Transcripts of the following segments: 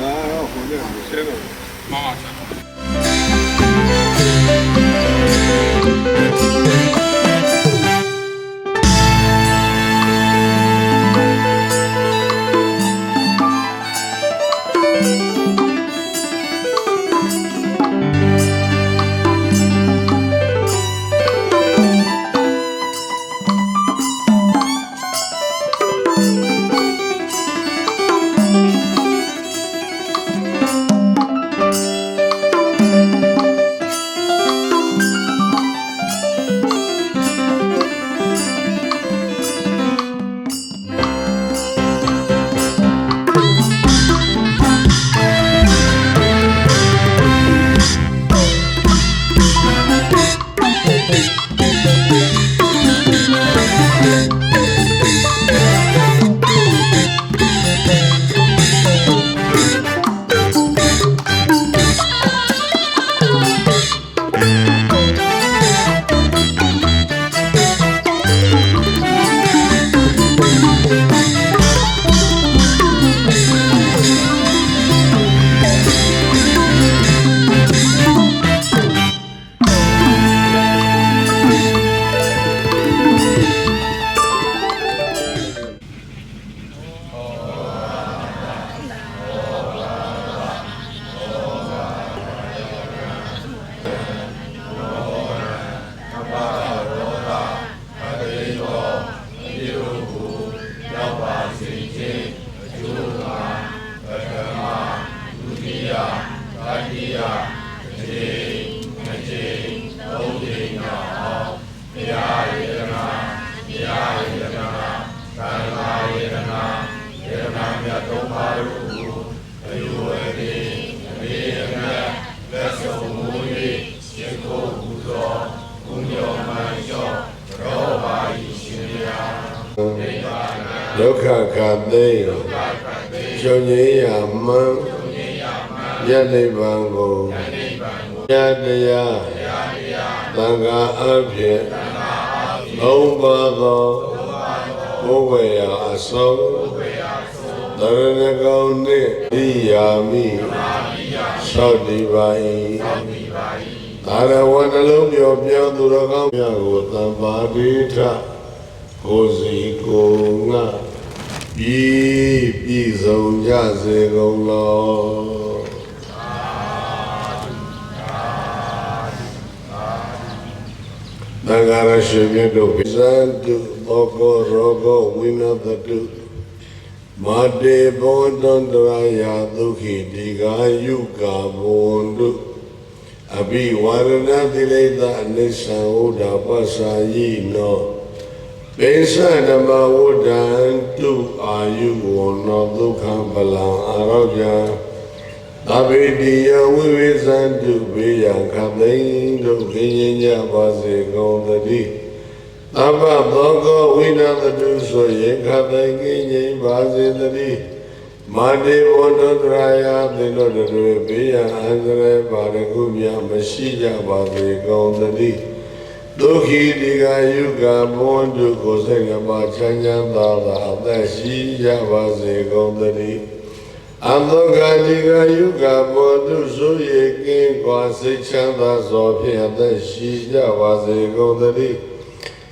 来我扶你你歇着妈妈 ချုပ်ငြိမ်းရာမှန်ယနိဗ္ဗာန်ကိုယတရားသံဃာအဖြစ်သုံးပါသောဘုဝေယအဆုံးတရဏဂုံနှင့်ဣယာမိသောတိပါ၏သာရဝနှလုံးပြောင်းပြောင်းသူတော်ကောင်းများကိုသံပါတိထကိုယ်စီကိုယ်ငါ ပြည်ပြည်စုံကြစေကုန်လောသံဃာရရှိမြတ်တို့ဇန်တုဘောကောရောဂောဝိနသတုမာတေဘောတန္တရာယာဒုက္ခိဒီဃာယုကာဘဝန္တုအဘိဝရဏတိလိတအနိစ္စံဥဒ္ဓပ္ပစာယိနော ပိဿဓမ္မဝုဒ္ဒံတုအာယုဝနောဒုက္ခပလံအာရောဂံသဗ္ဗေတိယဝိဝေန်တုဘေးရန်ခသိန်းတို့ခင်းရင်ကြပါစေကုန်သတည်းသဗ္ဗသောကောဝိနာသတုဆိုရင်ခသိန်းခင်းရင်ပါစေသတည်းမာတိဝန္တတရာယသင်တို့တွေဘေးရန်အန္တရာယ်ပါရကုမြမရှိကြပါစေကုန်သတည်း ဒုက္ခိဒီကယုကဘဝန္တုကိုယ်စိတ်ကမှချမ်းချမ်းသာသာအသက်ရှိကြပါစေကုန်သတည်းအသောကတိကယုကဘောတုဆိုရကင်းကွာစိတ်ချမ်းသာစွာဖြင့်အသက်ရှိကြပါစေကုန်သတည်း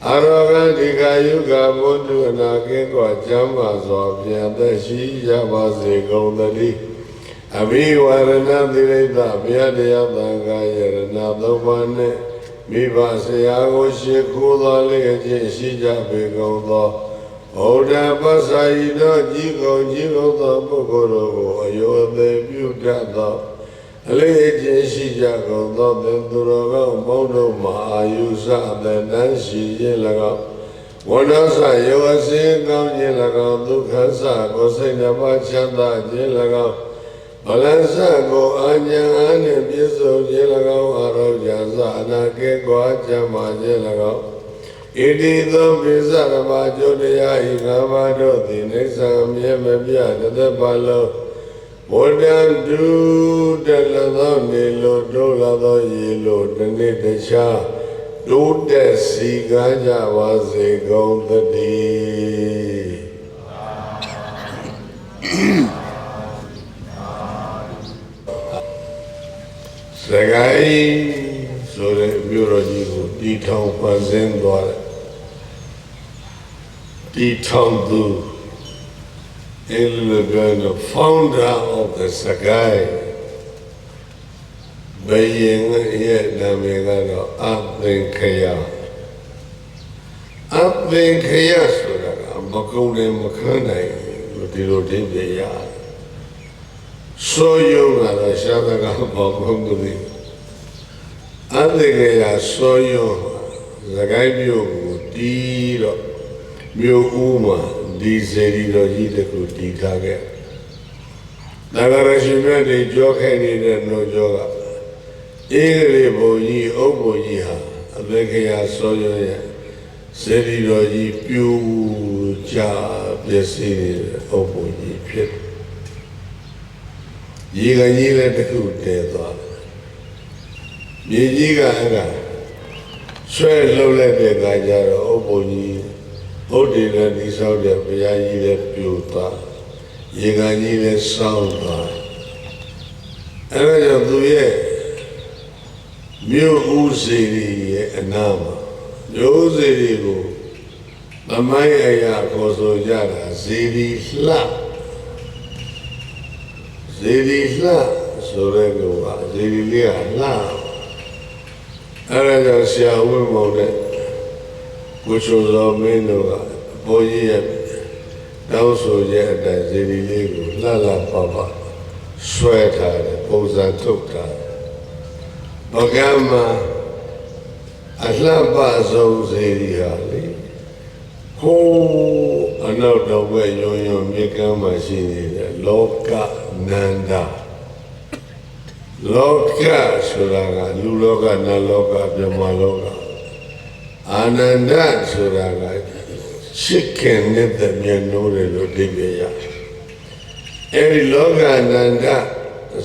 အရောဂတိကယုကဘောတုအနာကင်းကွာကျမ်းမာစွာဖြင့်အသက်ရှိကြပါစေကုန်သတည်းအဘိဝရဏတိရိတဘုရားတရားသံဃာယရဏသုံးပါးနှင့် မိဘဆရာကိုရှိခိုးတော်လေခြင်းရှိကြပေကုန်သောဘုရားပစ္စာယိတော်ကြီးကုန်ကြီးကုန်သောပုဂ္ဂိုလ်တို့ကိုအယောသေးပြုတတ်သောအလေးခြင်းရှိကြကုန်သောသင်သူတော်ကောင်းမောင်းတို့မှာအာယုစတဲ့တန်းရှိခြင်း၎င်းဝဏ္ဏဆယောအစင်းကောင်းခြင်း၎င်းဒုက္ခဆကိုစိတ်နှပါချမ်းသာခြင်း၎င်း ဗလန်ဆကိုအာညာအားနှင့်ပြည့်စုံခြင်း၎င်းအာရောဂျသအနာကေကွာချမ်းသာခြင်း၎င်းဣတိသောပိစ္ဆရမကျုတရားဤငါးပါးတို့သည်နေဆံမြဲမပြတသက်ပါလုံးဘုဒ္ဓံတုတလသောနေလိုတိုးလာသောရေလိုတနေ့တခြားတိုးတက်စီကားကြပါစေကုန်သတည်း စကိုင်းဆိုတဲ့မြို့တော်ကြီးကိုတီထောင်ပန်းစင်းသွားတယ်တီထောင်သူ the founder of the Sagai ဘယင်ရဲ့နာမည်ကတော့အသင်ခယအသင်ခယ ဆိုတာကမကုန်းတယ်မခန်းနိုင်ဘူးဒီလိုတင်ပြရတယ်ဆိုယုံကတော့ရှားတကဘောကုန်းသူအသင်ခယဆိုယုံစကိုင်းမြို့ကိုတီးတော့မြို့ဦးမှာဒီစေရီတော်ကြီးတခုတည်ထားခဲ့။နဂရရှိမြတ်တွေကြောခဲ့နေတဲ့နှုတ်ကြောကအေးရေဘုံကြီးအုပ်ဘုံကြီးဟာအဘေခရာစောရရဲ့စေရီတော်ကြီးပြူကြပျက်စီးနေတဲ့အုပ်ဘုံကြီးဖြစ်တယ်။ ရေကကြီးလည်းတခုတည်သွားတယ်။မြေကြီးကအဲ့ဒါဆွဲလှုပ်လိုက်တဲ့အခါကျတော့အုပ်ဘုံကြီးဘုဒ္ဓနဲ့ဒီဆောက်တဲ့ဘုရားကြီးလည်းပြိုသွားရေကန်ကြီးလည်းဆောင်းသွားအဲဒါကြောင့်သူရဲ့မြို့ဦးစီရီရဲ့အနာမှာမြို့ဦးစီရီကိုသမိုင်းအရာခေါ်ဆိုကြတာဇီရီလှ ဇီရီလှဆိုတဲ့ကောဇီရီလေးကလှအဲဒါကြောင့်ဆရာဝိမောင်တဲ့ကိုချိုဇော်မင်းတို့ကဘိုးကြီးရဲ့တောင်းဆိုရဲ့အတိုင်းဇီဒီလေးကိုလှလှပပဆွဲထားတယ်ပုံစံထုတ်ထားပကံမှာအလှပဆုံးဇီဒီဟာလေဟိုးအနောက်တော့ဘက်ညွန်ညွန်မြေကမ်းမှာရှိနေတဲ့လောက နန္ဒာလောကဆိုတာကလူလောကနတ်လောကပြမလောကအာနန္ဒဆိုတာကရှစ်ခင်နေတဲ့မျက်နှိုးတွေလို့ဒီပြရအဲဒီလောကနန္ဒ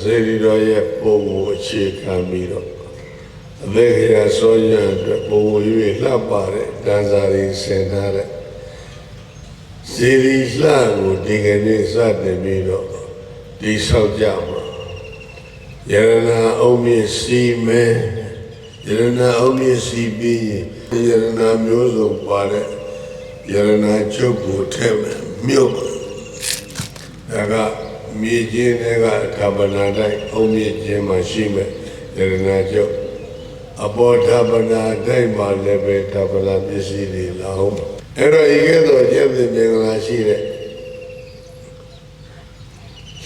စေရီတော်ရဲ့ပုံကိုအခြေခံပြီးတော့အဘေခရာစောရအတွက်ပုံကိုရွေးလှပတဲ့တန်စာရင်းဆင်ထားတဲ့စေရီလှကိုဒီကနေ့စတင်ပြီးတော့ ဒီဆောက်ကြမှာယရနာအုံးမြစီမဲယရနာအုံးမြစီပြီးယရနာမျိုးစုံပါတဲ့ယရနာချုပ်ကိုထဲမယ်မြုပ်ဒါကမြေချင်းတွေကဌာပနာတိုင်းအုံးမြချင်းမှာရှိမဲ့ယရနာချုပ်အပေါ်ဌာပနာတိုင်းမှာလည်းပဲဌာပနာပစ္စည်းတွေလောင်းအဲ့တော့ဤကဲ့သို့ကျက်ပြင်းမင်္ဂလာရှိတဲ့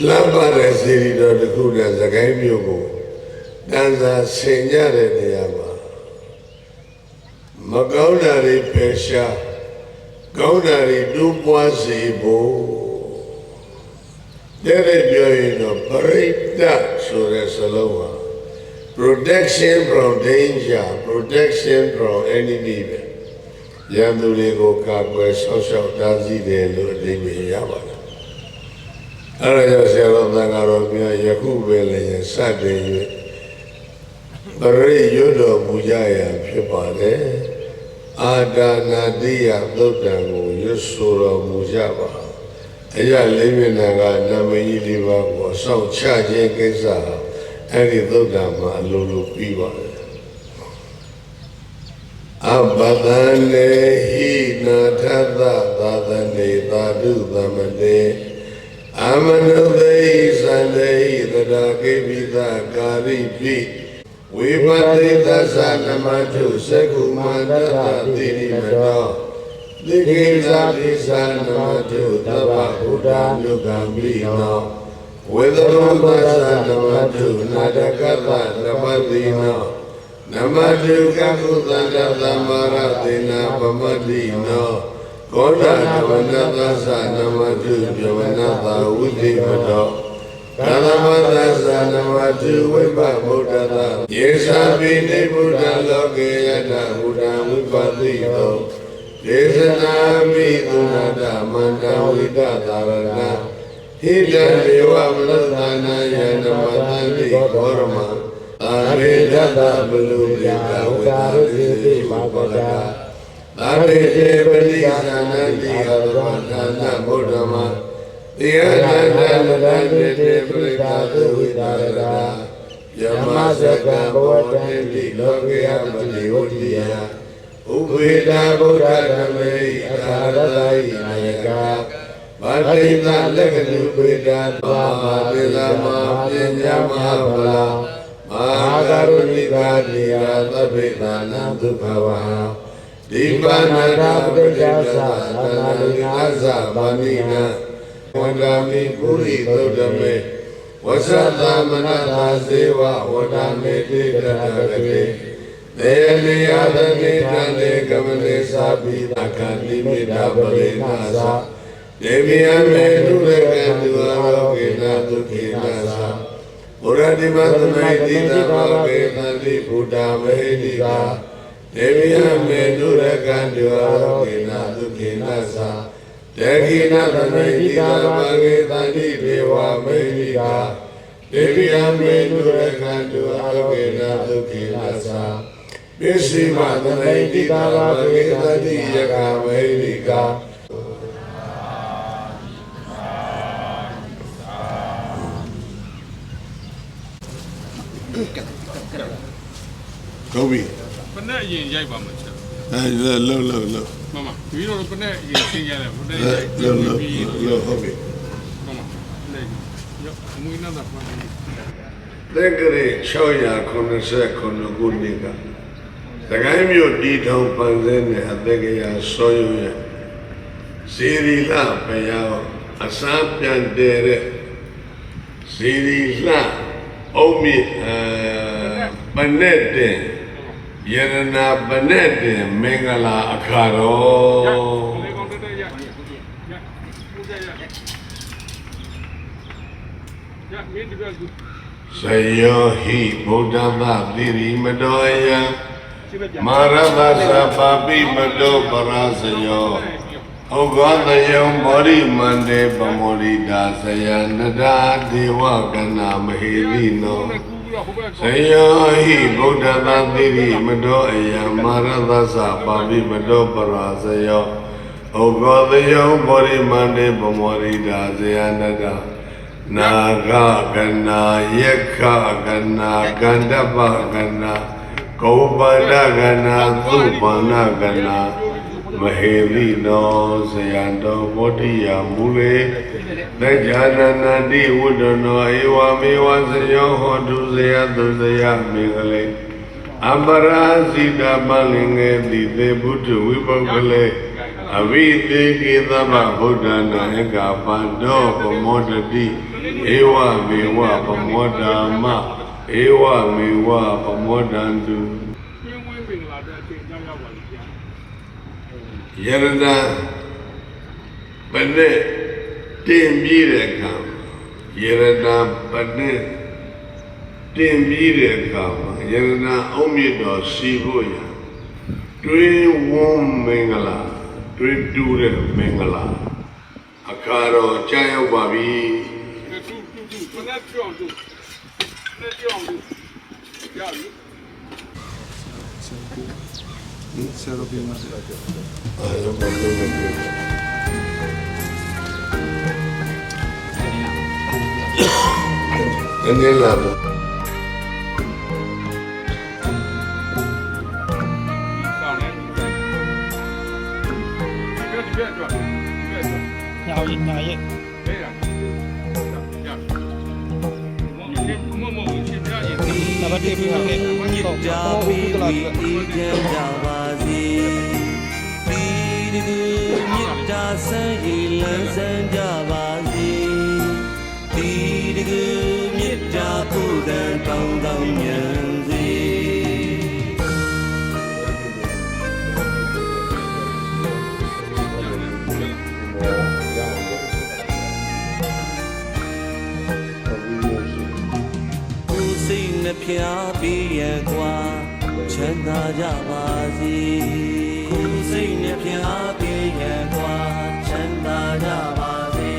လမ်းပါတဲ့စီရီတော်တစ်ခုနဲ့သခိုင်းမြို့ကိုတန်စာဆင်ကြတဲ့နေရာမှာမကောင်းတာတွေဖယ်ရှားကောင်းတာတွေတိုးပွားစေဖို့တဲ့တဲ့ပြောရင်တော့ပရိတ္တဆိုတဲ့စလုံးဟာ protection from danger protection from enemy ပဲရန်သူတွေကိုကာကွယ်ဆောက်ရှောက်တားဆီးတယ်လို့အဓိပ္ပာယ်ရပါတယ် အဲဒါကြောင့်ဆရာတော်သံဃာတော်များယခုပဲလည်းစတင်၍ပရိရွတ်တော်မူကြရန်ဖြစ်ပါတယ်အာဒါနာတိယသုတ်တံကိုရွတ်ဆိုတော်မူကြပါအရာလေးမျက်နှာကနာမည်ကြီးလေးပါးကိုအဆောင်ချခြင်းကိစ္စဟာအဲ့ဒီသုတ်တံမှာအလိုလိုပြီးပါတယ်အဘဒံနေဟိနာထသသာသနေသာဓုသမတေ အမနုသေသန္တေသဒာကိပိသကာရိပိဝိပတိသသနမတုသကုမန္တတတိရိမတောတိကိသတိသနမတုသဗ္ဗဗုဒ္ဓ ानु ကံပိနောဝေဒရောသသနမတုနာတကတနပတိနောနမတုကကုသန္တသမရသေနာပမတိနော Kona Navanaka Sanamatu Javanaka Udhimata Kalamata Sanamatu Vipa Buddhata Yesapi Nibuddha Lokeyata Buddha Vipatito Desanami Unata Manta Vita Tarana Hita Deva Mlatana Yana Matani Korma Amedata Belum Dita Vita Vita Vita Vita ဗုဒ္ဓလောကေယတဘုဒ္ဓဝိပတိသောဒေသနာမိသုနာတမန္တဝိတသာရဏဟိတံဒေဝမနသနာယနမတံတိဘောရမအာရိဒတဘလူပိကဝိတာရိတိပါပဒာအာရိတေပတိသန္တိဟရဝန္တနာဗုဒ္ဓမတိယနန္တနတံတိတေပရိသသုဝိတာရတာယမစကံဘောတေတိလောကေယပတိဝတ္တိယဥပေတာဗုဒ္ဓဓမ္မေအခါရတယနာယကဗတိတလက္ခဏုပေတာဘာမပိလာမပညာမဟာဗလာမာကရုဏိကာတိယသဗ္ဗေသာနံဒုက္ခဝဟ ဒီပါဏာတာပရိက္ခသသနာလိငါသဗာမိနဝန္ဒာမိပုရိသုဒ္ဓမေဝသသမနတာဇေဝဝဒ္ဓမေတိတရကတိသေနိယသနိတံလေကမလေသာပိသခန္တိမိတာပရိနာသဒေဝီယမေတုရကံသူအရောဂေနဒုက္ခေနသာဘုရားဒီမသမိတိတဘာဝေတန္တိဘုဒ္ဓမေတိကာ ဒေဝိယမေနုရကံတုအာရောဂေနဒုက္ခေနသာတေခိနသမိတိတဘာဝေတန္တိဒေဝမေတိကာဒေဝိယမေနုရကံတုအာရောဂေနဒုက္ခေနသာပစ္စည်းမသမိတိတဘာဝေတန္တိယကမေတိကာဟုတ်ပြီပ နဲ့အရင်ရိုက်ပါမယ်ချက်အဲလောလောလောမမဒီလိုပနဲ့အရင်ရှင်းရတယ်ပနဲ့အဲရိုက်လောလောပြီးလောဟုတ်ပြီမမလေးရောအမွေးနာတာပါနေသက္ကရေ689ခုနှစ်ကသခိုင်းမြို့တီထုံပန်စင်းနဲ့အသက်ကရာဆောရွရစီရီလဘုရားအစားပြန်တယ်တဲ့စီရီလအုံးမြင့်အဲပနဲ့တင် ယရနာပနဲ့တင်မင်္ဂလာအခါတော်လေးကောင်တက်တက်ရရရပူကြရရမင်းဒီကကူစယောဟိဗုဒ္ဓသတိရိမတော်ယံရှင်းပြမာရသသပါပိမတောပရာဇယောဩဃတယံဘောရိမန္တေပမောရိတာဇယနတာဒေဝကနာမဟေလိနောကူရဟိုဘက် ဇယောဟိဗုဒ္ဓသတိရိမတောအယံမာရသသပါပိမတောပရာဇယောဩဃတယံဘောရိမန္တေပမောရိတာဇယနတာနာဂကနာယက္ခကနာကန္တပကနာကောပါဒကနာသုပန္နကနာမဟေလိနောဇယံတောဘောတိယမူလေ ဒိဋ္ဌာနနတိဝုဒ္ဒနောဧဝမေဝသယောဟောတုဇယသုဇယမင်္ဂလေအပရာဇိတာပလင်ငယ်တိသေဘုဒ္ဓဝိပုဂ္ဂလေအဝိသေကိသဗ္ဗဗုဒ္ဓနာဧကပန္တောပမောတတိဧဝမေဝပမောဓမ္မဧဝမေဝပမောတံတုယရဒပနဲ့ တင်ပြီးတဲ့အခါယရဒပနဲ့တင်ပြီးတဲ့အခါမှာယရနာအုံမြင့်တော်စီဖို့ရတွင်ဝန်းမင်္ဂလာတွင်တူတဲ့မင်္ဂလာအခါတော်ကြာရောက်ပါပြီတူတူတူမနဲ့ပြောင်းတူနဲ့ပြောင်းတူရပြီဆရာတော်ပြန်လာတယ်အာရုံပေါ်လို့ နည်းနည်းလာတော့ကောင်းတယ်ဒီကဒီကတော့ဒီကတော့ညာရဲ့ညာရဲ့ဟဲ့ရရမမမရှင်ပြရင်နံပါတ်1ပြီးပါခဲ့တော့ကြာဟောပြီဘူးကလာဝီပြီအေးချမ်းကြပါစေဒီဒီကူမြတ်တာဆန်းရည်လန်းဆန်းကြပါစေဒီဒီ ကူမြတ်တာဘုဒ္ဓံတောင်းတောင်းဉာဏ်စေကိုယ်စိတ်နှဖျားပြီးရန်ကွာချမ်းသာကြပါစေကိုယ်စိတ်နှဖျားပြီးရန်ကွာချမ်းသာကြပါစေ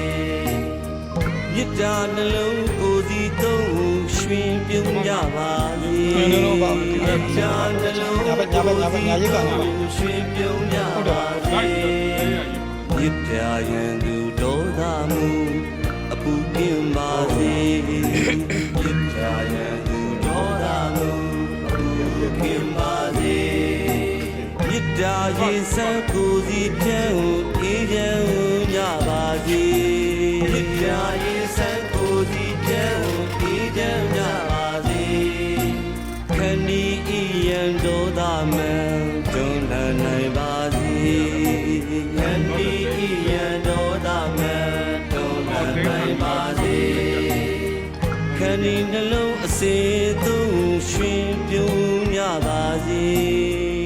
မြစ်တာနှလုံးကိုယ်စီသုံးရွှင် ပြုံးကြပါစေနည်းနည်းတော့ပါဘူးမြစ်တာနှလုံးညာဘက်ညာဘက်ညာဘက်ညာရိတ်ကညာဘက်ရွှင်ပြုံးကြပါစေမြစ်တာရန်သူဒေါသမှုအပူပြင်းပါစေမြစ်တာရန်သူဒေါသမှုအပူပြင်းပါစေမြစ်တာရင်ဆန်းကိုယ်စီဖြန်းအေးချမ်းကြပါစေမြစ်တာရင် ဤယံဒေါသမံတွန်းလှန်နိုင်ပါစေခဏီဤယံဒေါသမံတွန်းလှန်နိုင်ပါစေခဏီနှလုံးအစေသုံးရွှင်ပြုံးကြပါစေ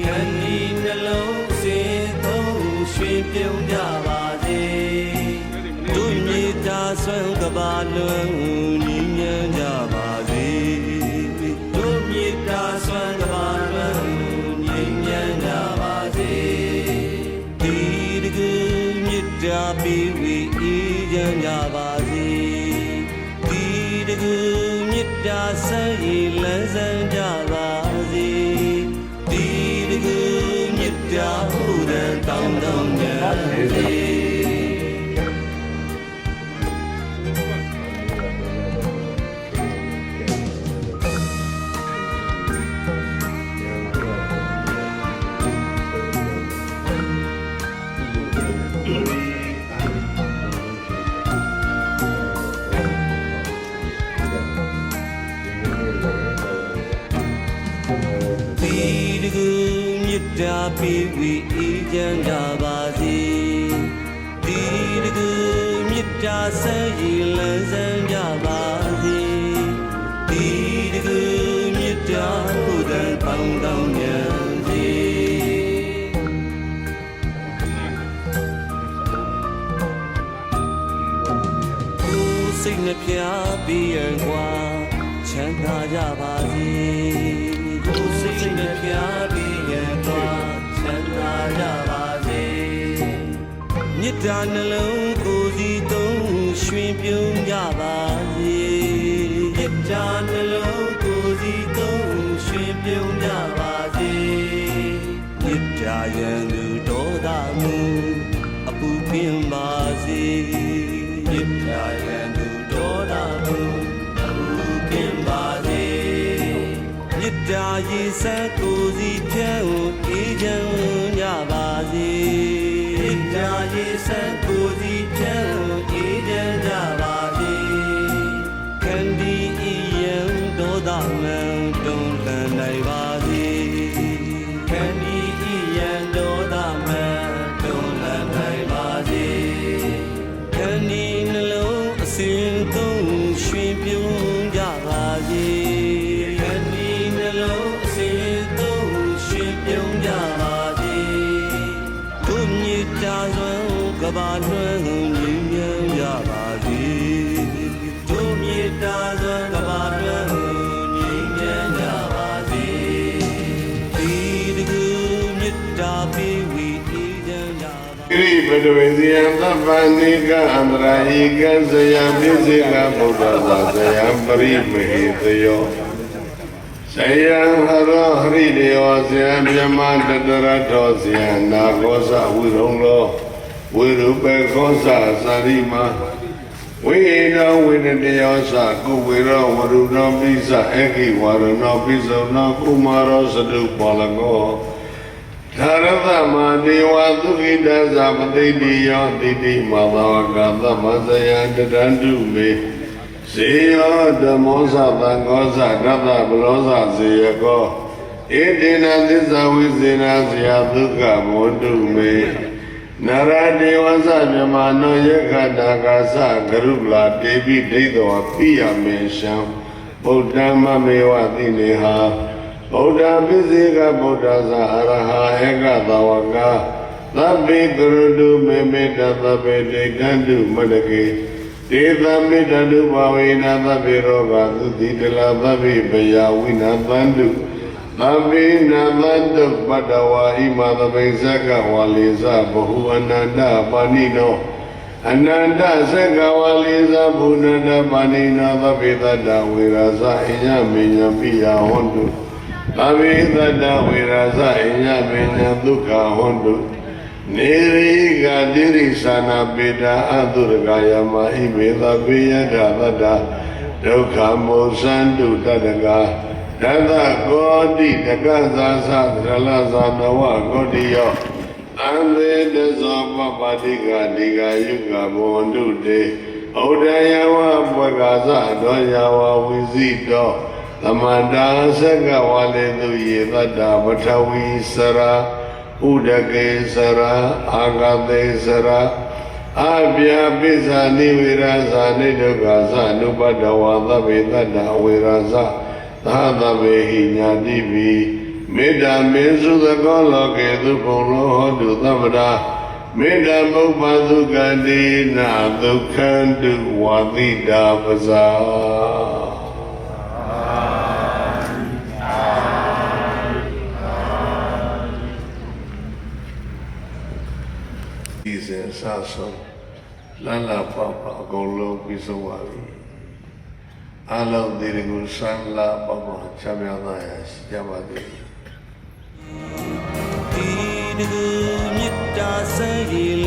ခဏီနှလုံးအစေသုံးရွှင်ပြုံးကြပါစေတို့မြေတာဆွမ်းကဘာလွန် မြစ်တာဆန်းရည်လန်းဆန်းကြပါစေဒီတကူမြစ်တာဟူတဲ့တောင်းတောင်းကြစေ စ်တာပြီးဝီအေးချမ်းကြပါစေဒီတကူမြစ်တာဆန်းရည်လန်းဆန်းကြပါစေဒီတကူမြစ်တာဘုဒ္ဓံပေါင်းတောင်းဉာဏ်စေကိုယ်စိတ်နှပြပြီးရန်ကွာချမ်းသာကြပါစေကိုယ်စိတ်နှပြပြီးရန်ကွာချမ်းသာ ကြပါစေမြစ်တာနှလုံးကိုယ်စီသုံးရွှင်ပြုံးကြပါစေမြစ်တာနှလုံးကိုယ်စီသုံးရွှင်ပြုံးကြပါစေမြစ်တာရန်သူဒေါသမှုအပူပြင်းပါစေမြစ်တာရန်သူဒေါသမှုအပူပြင်းပါစေမြစ်တာရေစက်ကို ယံသဗ္ဗနိကအန္တရာဟိကဇယံပိစိကဗုဒ္ဓသာဇယံပရိမေဟိတယောဇယံဟရောဟရိတေဝဇယံမြမတတရထောဇယံနာကောသဝိရုံလောဝိရုပေကောသသာရိမဝိဟိနောဝိနတယောသကုဝေရောဝရုဏောပိစအေခိဝရဏောပိစုံနောကုမာရောသတုပါလကော သာရသမဒေဝသုခိတသပတိတိယောတိတိမသောကသမဇယံတရန္တုမေဇေယောဓမ္မောသသံဃောသရတ္တဗလောသဇေယကောဣတိနသစ္စာဝိဇေနဇယဒုက္ခမောတုမေနရဒေဝသမြမနောယခတာကာသဂရုလာတေပိဒိဋ္ဌောပိယမေရှံဗုဒ္ဓမမေဝတိနေဟာ ဗုဒ္ဓပိစေကဗုဒ္ဓဇာအရဟဧကသဝကသဗ္ဗေကရုတုမေမေတ္တသဗ္ဗေဒိဋ္ဌန္တုမတကေတေသမေတ္တတုဘာဝေနသဗ္ဗေရောဂသုတိတလသဗ္ဗေပယဝိနာသန္တုသဗ္ဗေနာသန္တုပတ္တဝါဣမသဗိဇကဝါလေဇဘဟုအနန္တပါဏိနောအနန္တသက္ကဝါလိသဘုနန္တပါဏိနာသဗ္ဗေတ္တဝေရဇအညမေညပိယဟောတု သဗ္ဗေတ္တဝေရဇအညမေညဒုက္ခဟောတုနေရိကတိရိသနာပေတာအတုရကယမဣမေသဗ္ဗေယတသတ္တဒုက္ခမောသန္တုတတကဒသကောတိတကသသသရလဇာနဝကောတိယောအံသေတဇောပပတိကဒီကယုကဘောန္တုတေဩဒယဝပကသဒောယဝဝိဇိတော သမန္တာသက္ကဝါလေသူယေတတ္တပထဝီစရာဥဒကေစရာအာဂတေစရာအပြာပိစ္ဆာနိဝေရဇာနိဒုက္ခသနုပတ္တဝါသဗ္ဗေတတ္တဝေရဇသာသဗ္ဗေဟိညာတိပိမေတ္တာမေစုသကောလောကေသုဘုံလောဟောတုသမ္ပဒါမေတ္တာမုပ္ပသုကတိနာဒုက္ခန္တုဝါတိတာပဇာ စဉ်ဆာဆုံးလန္လာပပအကုန်လုံးပြီးဆုံးပါပြီအလုံးဒီကိုဆန်းလာပပချမ်းသာသာရရှိကြပါသည်ဒီတကူမြစ်တာဆန်းရည်